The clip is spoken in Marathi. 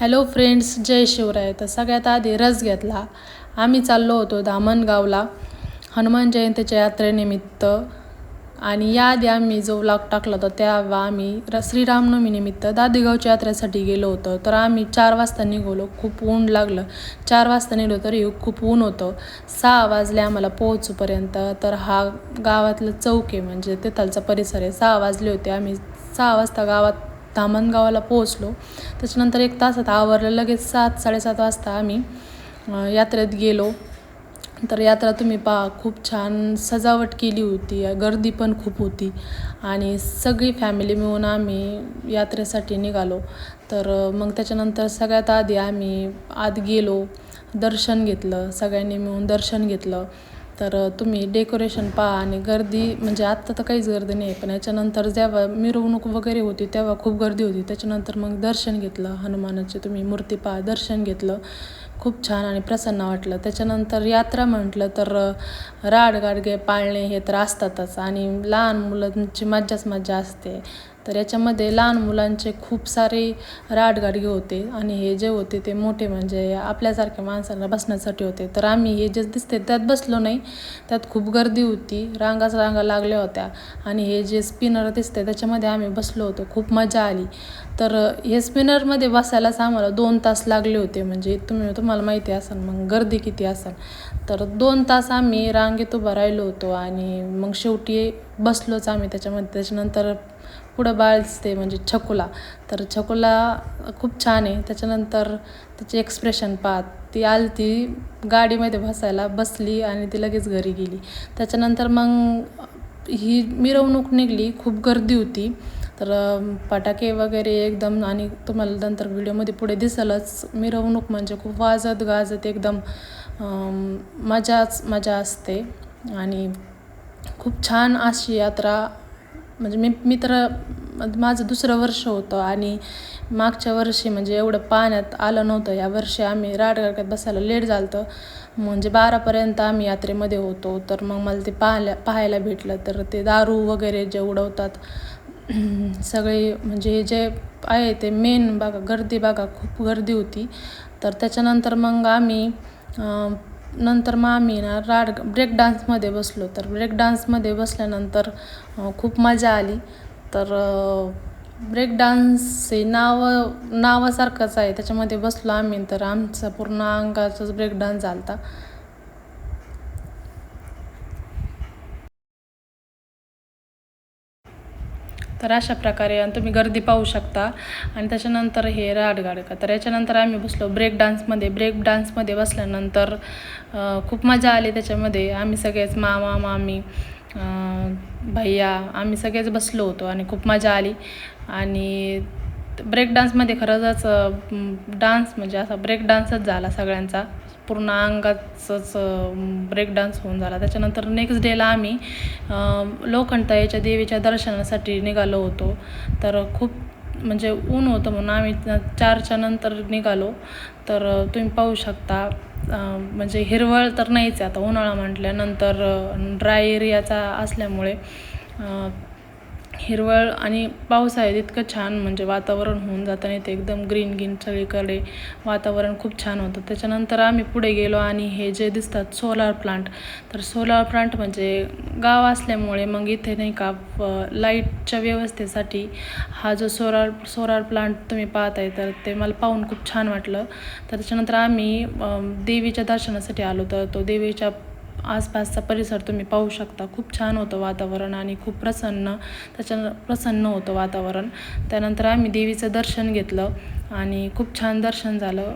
हॅलो फ्रेंड्स जय शिवराय. तर सगळ्यात आधी रस घेतला. आम्ही चाललो होतो धामणगावला हनुमान जयंतीच्या यात्रेनिमित्त. आणि याआधी आम्ही जो व्लॉग टाकला होता तेव्हा आम्ही र श्रीरामनवमीनिमित्त दादेगावच्या यात्रेसाठी गेलो होतो. तर आम्ही चार वाजता निघालो. खूप ऊन लागलं. चार वाजता निघलो तरी खूप ऊन होतं. सहा वाजले आम्हाला पोहोचूपर्यंत. तर हा गावातलं चौक आहे म्हणजे तिथलचा परिसर आहे. सहा वाजले होते. आम्ही सहा वाजता गावात धामणगावाला पोहोचलो. त्याच्यानंतर एक तासात आवरलं. लगेच सात साडेसात वाजता आम्ही यात्रेत गेलो. तर यात्रा तुम्ही पहा खूप छान सजावट केली होती. गर्दी पण खूप होती. आणि सगळी फॅमिली मिळून आम्ही यात्रेसाठी निघालो. तर मग त्याच्यानंतर सगळ्यात आधी आम्ही आत गेलो दर्शन घेतलं. सगळ्यांनी मिळून दर्शन घेतलं. तर तुम्ही डेकोरेशन पहा आणि गर्दी म्हणजे आत्ता तर काहीच गर्दी नाही पण याच्यानंतर जेव्हा मिरवणूक वगैरे होती तेव्हा खूप गर्दी होती. त्याच्यानंतर मग दर्शन घेतलं हनुमानाचे तुम्ही मूर्ती पहा दर्शन घेतलं. खूप छान आणि प्रसन्न वाटलं. त्याच्यानंतर यात्रा म्हटलं तर राड गाडगे पाळणे हे तर असतातच आणि लहान मुलांची मज्जाच मज्जा असते. तर याच्यामध्ये लहान मुलांचे खूप सारे राडगाडगे होते आणि हे जे होते ते मोठे म्हणजे आपल्यासारख्या माणसांना बसण्यासाठी होते. तर आम्ही हे जे दिसते त्यात बसलो नाही. त्यात खूप गर्दी होती. रांगाच रांगा लागल्या होत्या आणि हे जे स्पिनर दिसते त्याच्यामध्ये आम्ही बसलो होतो. खूप मजा आली. तर हे स्पिनरमध्ये बसायलाच आम्हाला दोन तास लागले होते. म्हणजे तुम्ही तुम्हाला माहिती असाल मग गर्दी किती असाल. तर दोन तास आम्ही रांगेत उभं राहिलो होतो आणि मग शेवटी बसलोच आम्ही त्याच्यामध्ये. त्याच्यानंतर पुढं बाळ म्हणजे छकुला. तर छकुला खूप छान आहे. त्याच्यानंतर तिचे एक्सप्रेशन पाहत ती आली ती गाडीमध्ये बसायला बसली आणि ती लगेच घरी गेली. त्याच्यानंतर मग ही मिरवणूक निघली खूप गर्दी होती. तर फटाके वगैरे एकदम आणि तुम्हाला नंतर व्हिडिओमध्ये पुढे दिसेलच. मिरवणूक म्हणजे खूप वाजत गाजत एकदम मजाच मजा असते. आणि खूप छान अशी यात्रा म्हणजे मी मी तर माझं दुसरं वर्ष होतं आणि मागच्या वर्षी म्हणजे एवढं पाण्यात आलं नव्हतं. या वर्षी आम्ही राडगाडग्यात बसायला लेट झालं तर म्हणजे बारापर्यंत आम्ही यात्रेमध्ये होतो. तर मग मला ते पाहायला पाहायला भेटलं. तर ते दारू वगैरे जे उडवतात सगळे म्हणजे जे आहे ते मेन बघा गर्दी बघा खूप गर्दी होती. तर त्याच्यानंतर मग आम्ही नंतर मग आम्ही ना राड ब्रेक डान्समध्ये बसलो. तर ब्रेक डान्समध्ये बसल्यानंतर खूप मजा आली. तर ब्रेक डान्स हे नाव नावासारखंच आहे. त्याच्यामध्ये बसलो आम्ही. तर आमचा पूर्ण अंगाचाच ब्रेक डान्स झाला होता तर अशा प्रकारे आणि तुम्ही गर्दी पाहू शकता. आणि त्याच्यानंतर हे राडगाडका तर याच्यानंतर आम्ही बसलो ब्रेक डान्समध्ये ब्रेक डान्समध्ये बसल्यानंतर खूप मजा आली त्याच्यामध्ये. आम्ही सगळेच मामा मामी भैया आम्ही सगळेच बसलो होतो आणि खूप मजा आली. आणि ब्रेक डान्समध्ये खरंच डान्स म्हणजे असा ब्रेक डान्सच झाला सगळ्यांचा. पूर्ण अंगाचंच ब्रेक डान्स होऊन झाला. त्याच्यानंतर नेक्स्ट डेला आम्ही लोखंडताईच्या देवीच्या दर्शनासाठी निघालो होतो. तर खूप म्हणजे ऊन होतं म्हणून आम्ही चारच्या नंतर निघालो. तर तुम्ही पाहू शकता म्हणजे हिरवळ तर नाहीच आहे आता उन्हाळा म्हटल्यानंतर ड्राय एरियाचा असल्यामुळे हिरवळ आणि पावसाळ्यात इतकं छान म्हणजे वातावरण होऊन जातं आणि ते एकदम ग्रीन ग्रीन सगळीकडे वातावरण खूप छान होतं. त्याच्यानंतर आम्ही पुढे गेलो आणि हे जे दिसतात सोलार प्लांट तर सोलार प्लांट म्हणजे गाव असल्यामुळे मग इथे नाही का लाईटच्या व्यवस्थेसाठी हा जो सोलार सोलार प्लांट तुम्ही पाहताय तर ते मला पाहून खूप छान वाटलं. तर त्याच्यानंतर आम्ही देवीच्या दर्शनासाठी आलो तर तो देवीच्या आसपासचा परिसर तुम्ही पाहू शकता. खूप छान होतं वातावरण आणि खूप प्रसन्न त्याच्या प्रसन्न होतं वातावरण. त्यानंतर आम्ही देवीचं दर्शन घेतलं आणि खूप छान दर्शन झालं.